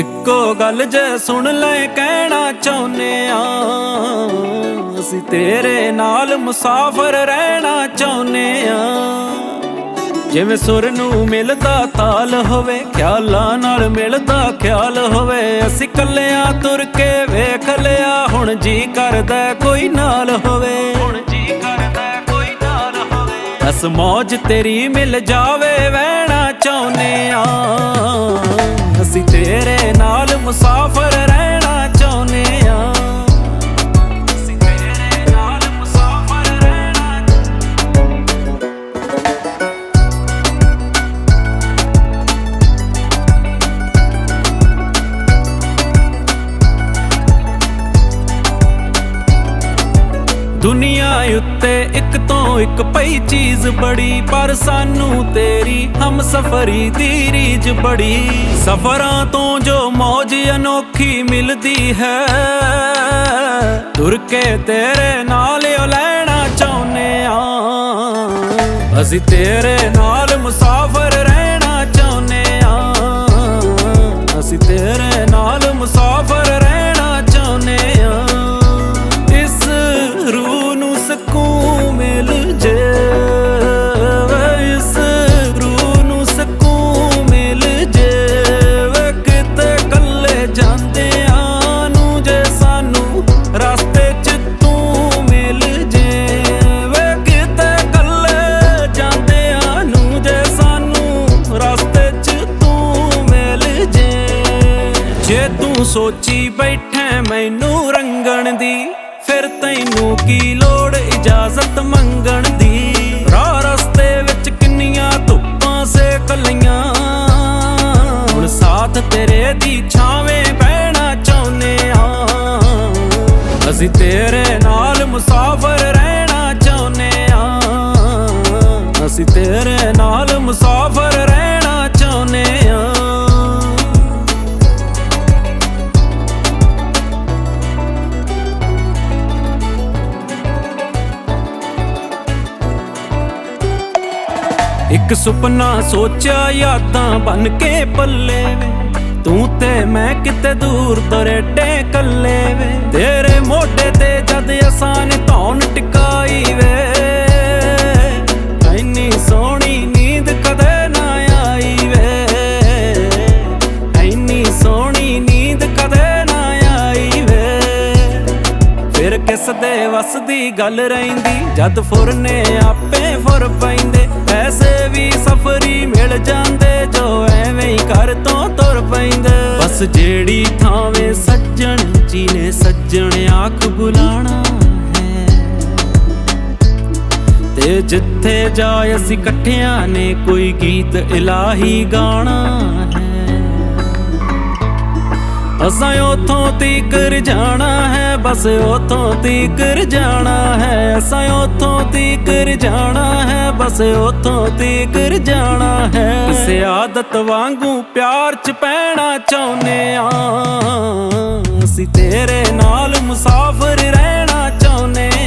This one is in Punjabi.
ਇੱਕੋ ਗੱਲ ਜੇ ਸੁਣ ਲੈ ਕਹਿਣਾ ਚਾਹੁੰਨੇ ਆ। ਅਸੀਂ ਤੇਰੇ ਨਾਲ ਮੁਸਾਫਰ ਰਹਿਣਾ ਚਾਹੁੰਨੇ ਆ। ਜਿਵੇਂ ਸੁਰ ਨੂੰ ਮਿਲਦਾ ਤਾਲ ਹੋਵੇ ਖਿਆਲਾਂ ਨਾਲ ਮਿਲਦਾ ਖਿਆਲ ਹੋਵੇ ਅਸੀਂ ਕੱਲਿਆਂ ਤੁਰ ਕੇ ਵੇਖ ਲਿਆ ਹੁਣ ਜੀ ਕਰਦਾ ਕੋਈ ਨਾਲ ਹੋਵੇ। ਹੁਣ ਜੀ ਕਰਦਾ ਕੋਈ ਨਾਲ ਹੋਵੇ। ਬਸ ਮੌਜ ਤੇਰੀ ਮਿਲ ਜਾਵੇ ਵਹਿਣਾ ਚਾਹੁੰਨੇ ਆ। ਅਸੀਂ ਤੇਰੇ ਨਾਲ ਮੁਸਾਫਰ ਰਹਿ ਉੱਤੇ ਇੱਕ ਤੋਂ ਇੱਕ ਪਈ ਚੀਜ਼ ਬੜੀ, ਪਰ ਸਾਨੂੰ ਤੇਰੀ ਹਮ ਸਫਰੀ ਦੀ ਰੀਝ ਬੜੀ। ਸਫਰਾਂ ਤੋਂ ਜੋ ਮੌਜ ਅਨੋਖੀ ਮਿਲਦੀ ਹੈ ਤੁਰ ਕੇ ਤੇਰੇ ਨਾਲ ਓ ਲੈਣਾ ਚਾਹੁੰਨੇ ਆ ਅਸੀਂ ਤੇਰੇ ਨਾਲ ਮੁਸਾਫਰ ਰਹਿਣਾ ਜੇ ਤੂੰ ਸੋਚੀ ਬੈਠੈ ਮੈਨੂੰ ਰੰਗਣ ਦੀ, ਫਿਰ ਤੈਨੂੰ ਕੀ ਲੋੜ ਇਜਾਜ਼ਤ ਮੰਗਣ ਦੀ? ਰਾਹ ਰਸਤੇ ਵਿੱਚ ਕਿੰਨੀਆਂ ਧੁੱਪਾਂ ਸੇਕ ਲਈਆਂ। ਹੁਣ ਸਾਥ ਤੇਰੇ ਦੀ ਛਾਵੇਂ ਬਹਿਣਾ ਚਾਹੁੰਨੇ ਆ ਅਸੀਂ ਤੇਰੇ ਨਾਲ ਮੁਸਾਫਰ ਰਹਿਣਾ ਚਾਹੁੰਨੇ ਆ ਅਸੀਂ ਤੇਰੇ ਇੱਕ ਸੁਪਨਾ ਸੋਚਿਆ ਯਾਦਾਂ ਬਨ ਕੇ ਪੱਲੇ ਵੇ। ਤੂੰ ਤੇ ਮੈਂ ਕਿਤੇ ਦੂਰ ਤਰੇ ਕੱਲੇ ਵੇ। ਤੇਰੇ ਮੋਢੇ ਤੇ ਜਦ ਅਸਾਨ ਦੇ ਵਸ ਗੱਲ ਰਹਿੰਦੀ, ਜਦ ਫੁਰਨੇ ਆਪੇ ਫੁਰ ਪੈਂਦੇ। ਐਸੇ ਵੀ ਸਫਰੀ ਮਿਲ ਜਾਂਦੇ, ਜੋ ਐਵੇਂ ਹੀ ਘਰ ਤੋਂ ਤੁਰ ਪੈਂਦੇ। ਬਸ ਜਿਹੜੀ ਥਾਵੇਂ ਸੱਜਣ ਜੀ ਨੇ ਸੱਜਣ ਆਖ ਬੁਲਾਣਾ ਹੈ। ਤੇ ਜਿੱਥੇ ਜਾਏ ਅਸੀਂ ਇਕੱਠਿਆਂ ਨੇ ਕੋਈ ਗੀਤ ਇਲਾਹੀ ਗਾਣਾ ਹੈ। ਅਸਾਂ ਉਥੋਂ ਤੀਕਰ ਜਾਣਾ ਹੈ, ਬਸ ਉਥੋਂ ਤੀਕਰ ਜਾਣਾ ਹੈ। ਅਸਾਂ ਉਥੋਂ ਤੀਕਰ ਜਾਣਾ ਹੈ, ਬਸ ਉਥੋਂ ਤੀਕਰ ਜਾਣਾ ਹੈ। ਕਿਸੇ ਆਦਤ ਵਾਂਗੂ ਪਿਆਰ ਚ ਪੈਣਾ ਚਾਹੁੰਨੇ ਆ ਅਸੀਂ ਤੇਰੇ ਨਾਲ ਮੁਸਾਫਰ ਰਹਿਣਾ ਰਹਿ